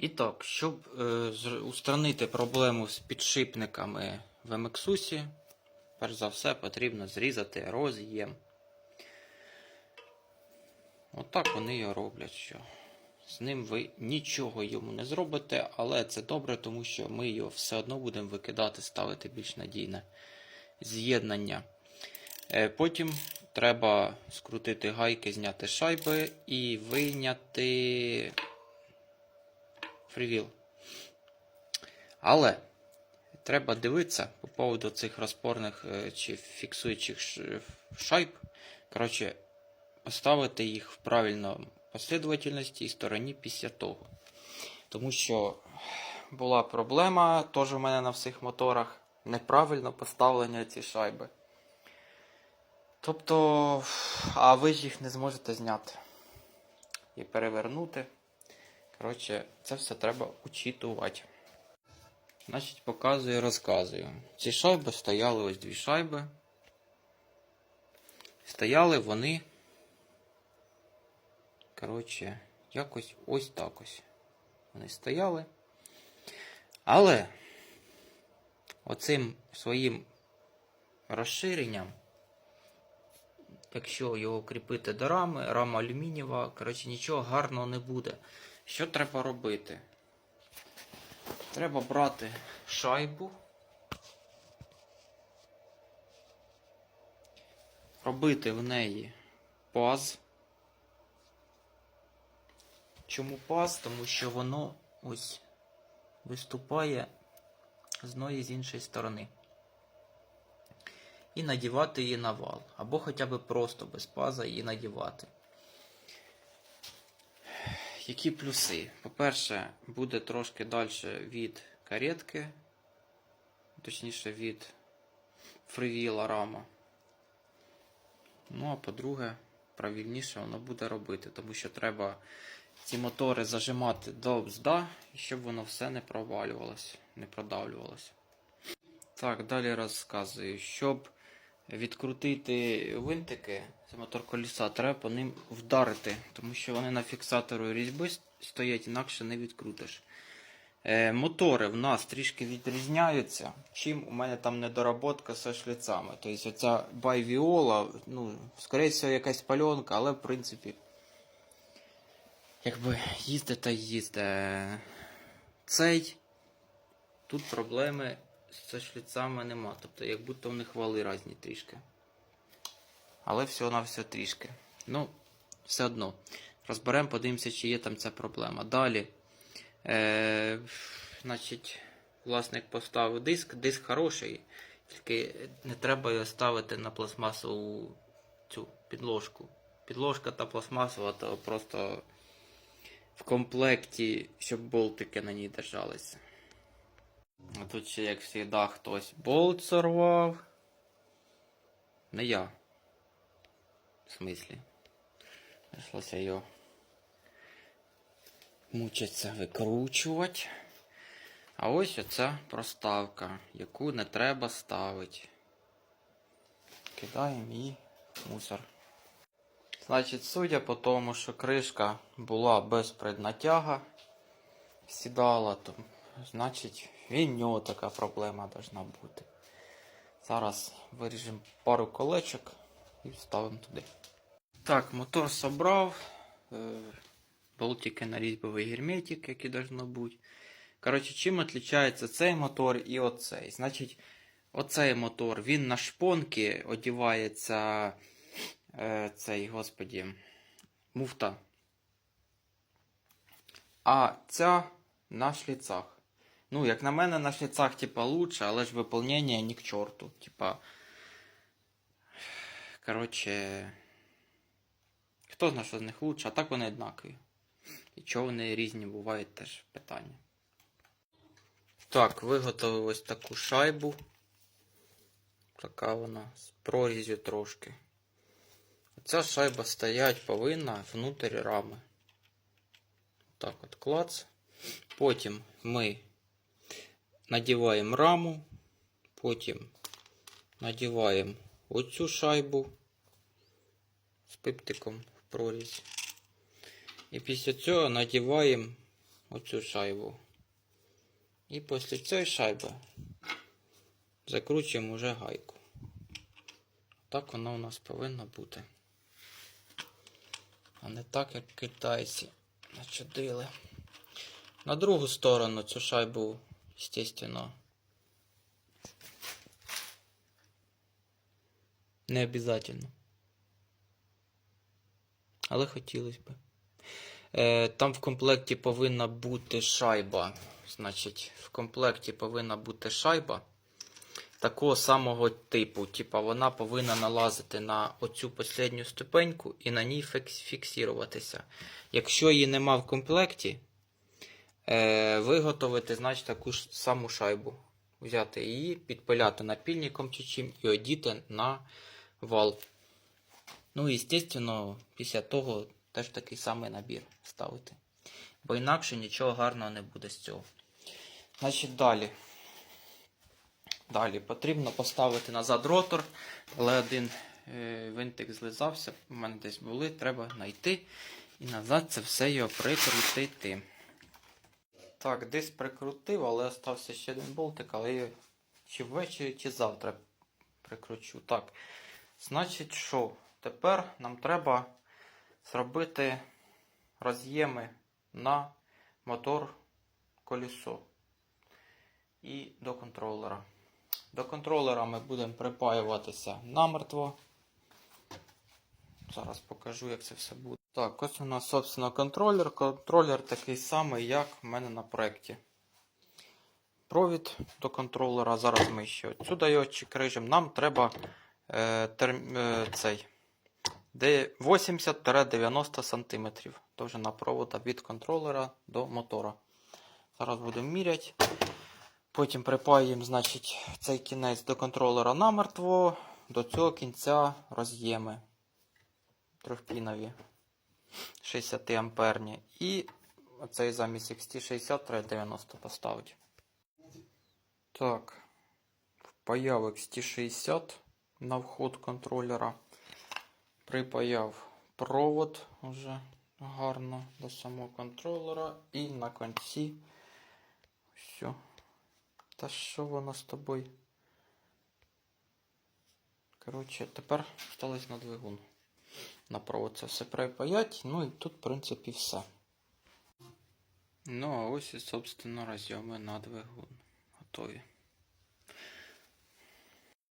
І так, щоб е, устранити проблему з підшипниками в MXUS, перш за все потрібно зрізати роз'єм. Отак вони його роблять. Що з ним ви нічого йому не зробите, але це добре, тому що ми його все одно будемо викидати, ставити більш надійне з'єднання. Е, Потім треба скрутити гайки, зняти шайби і вийняти фрівіл. Але треба дивитися по поводу цих розпорних е, чи фіксуючих шайб. Коротше, поставити їх в правильному послідовательності і стороні після того. Тому що була проблема теж у мене на всіх моторах. Неправильно поставлення ці шайби. Тобто, а ви ж їх не зможете зняти і перевернути. Коротше, це все треба учитувати. Значить, показую, розказую. Ці шайби стояли ось дві шайби. Стояли вони. Коротше, якось ось так ось. Вони стояли. Але оцим своїм розширенням, якщо його кріпити до рами, рама алюмінієва, коротше, нічого гарного не буде. Що треба робити? Треба брати шайбу, робити в неї паз. Чому паз? Тому що воно ось виступає з одної з іншої сторони. І надівати її на вал. Або хоча б просто без паза її надівати. Які плюси? По-перше, буде трошки далі від каретки, точніше від фривіла рама. Ну, а по-друге, правильніше воно буде робити, тому що треба ці мотори зажимати до бзда, щоб воно все не провалювалося, не продавлювалося. Так, далі розказую. Щоб відкрутити винтики з мотор коліса, треба по ним вдарити, тому що вони на фіксатору різьби стоять, інакше не відкрутиш. Е, мотори в нас трішки відрізняються, чим у мене там недоработка зі шліцами. Тобто оця байвіола, ну, скоріше якась пальонка, але в принципі, якби їзде та їзде. Цей тут проблеми з шліцами нема. Тобто, як будто в них вали різні трішки. Але всього на трішки. Ну, все одно. Розберемо, подивимося, чи є там ця проблема. Далі. Е, значить, власник поставив диск. Диск хороший, тільки не треба його ставити на пластмасову цю підложку. Підложка та пластмасова, то просто в комплекті, щоб болтики на ній держалися. А тут ще, як завжди, хтось болт сорвав. Не я. В смислі. Прийшлося його мучиться викручувати. А ось оця проставка, яку не треба ставити. Кидаємо її мусор. Значить, судя по тому, що кришка була без преднатяга, сідала, то значить і в нього така проблема должна бути. Зараз виріжемо пару колечок і вставимо туди. Так, мотор собрав. Е, болтики на різьбовий герметик, як і бути. Коротше, чим відрізняється цей мотор і оцей? Значить, оцей мотор, він на шпонки одівається е, цей, господі, муфта. А ця на шліцах. Ну, як на мене, на шліцах, типа, лучше, але ж виповнення ні к чорту. Типа. Коротше. Хто знає, що з них лучше, а так вони однакові. І чого вони різні бувають теж питання. Так, виготовив ось таку шайбу. Така вона з прорізю трошки. Ця шайба стоять повинна внутрі рами. Так от клац. Потім ми надіваємо раму, потім надіваємо оцю шайбу з пиптиком в прорізь. І після цього надіваємо оцю шайбу. І після цієї шайби закручуємо вже гайку. Так воно у нас повинно бути. А не так, як китайці начудили. На другу сторону цю шайбу, естественно, не обязательно. Але хотілося б. Е, там в комплекті повинна бути шайба. Значить, в комплекті повинна бути шайба такого самого типу. Типа вона повинна налазити на оцю последню ступеньку і на ній фікс- фіксуватися. Якщо її нема в комплекті, виготовити, значить, таку ж саму шайбу. Взяти її, підпиляти напільником чи чим і одіти на вал. Ну і, звісно, після того теж такий самий набір ставити. Бо інакше нічого гарного не буде з цього. Значить, далі. Далі потрібно поставити назад ротор, але один е, винтик злизався, у мене десь були, треба знайти і назад це все його прикрутити. Так, десь прикрутив, але остався ще один болтик, але я чи ввечері, чи завтра прикручу. Так, значить, що? Тепер нам треба зробити роз'єми на мотор колесо і до контролера. До контролера ми будемо припаюватися намертво. Зараз покажу, як це все буде. Так, ось у нас, собственно, контролер. Контролер такий самий, як в мене на проєкті. Провід до контролера. Зараз ми ще цю дайотчик режем. Нам треба е, терм, е, цей 80-90 см довжина провода від контролера до мотора. Зараз будемо міряти. Потім припаємо, значить, цей кінець до контролера намертво, до цього кінця роз'єми трьохпінові 60 амперні. І оцей замість XT60 треба 90 поставити. Так, впаяв XT60 на вход контролера. Припаяв провод вже гарно до самого контролера. І на кінці все. Та що воно з тобою? Коротше, тепер сталося на двигун. На провод це все припаять. Ну і тут, в принципі, все. Ну, а ось і, собственно, розйоми на двигун. Готові.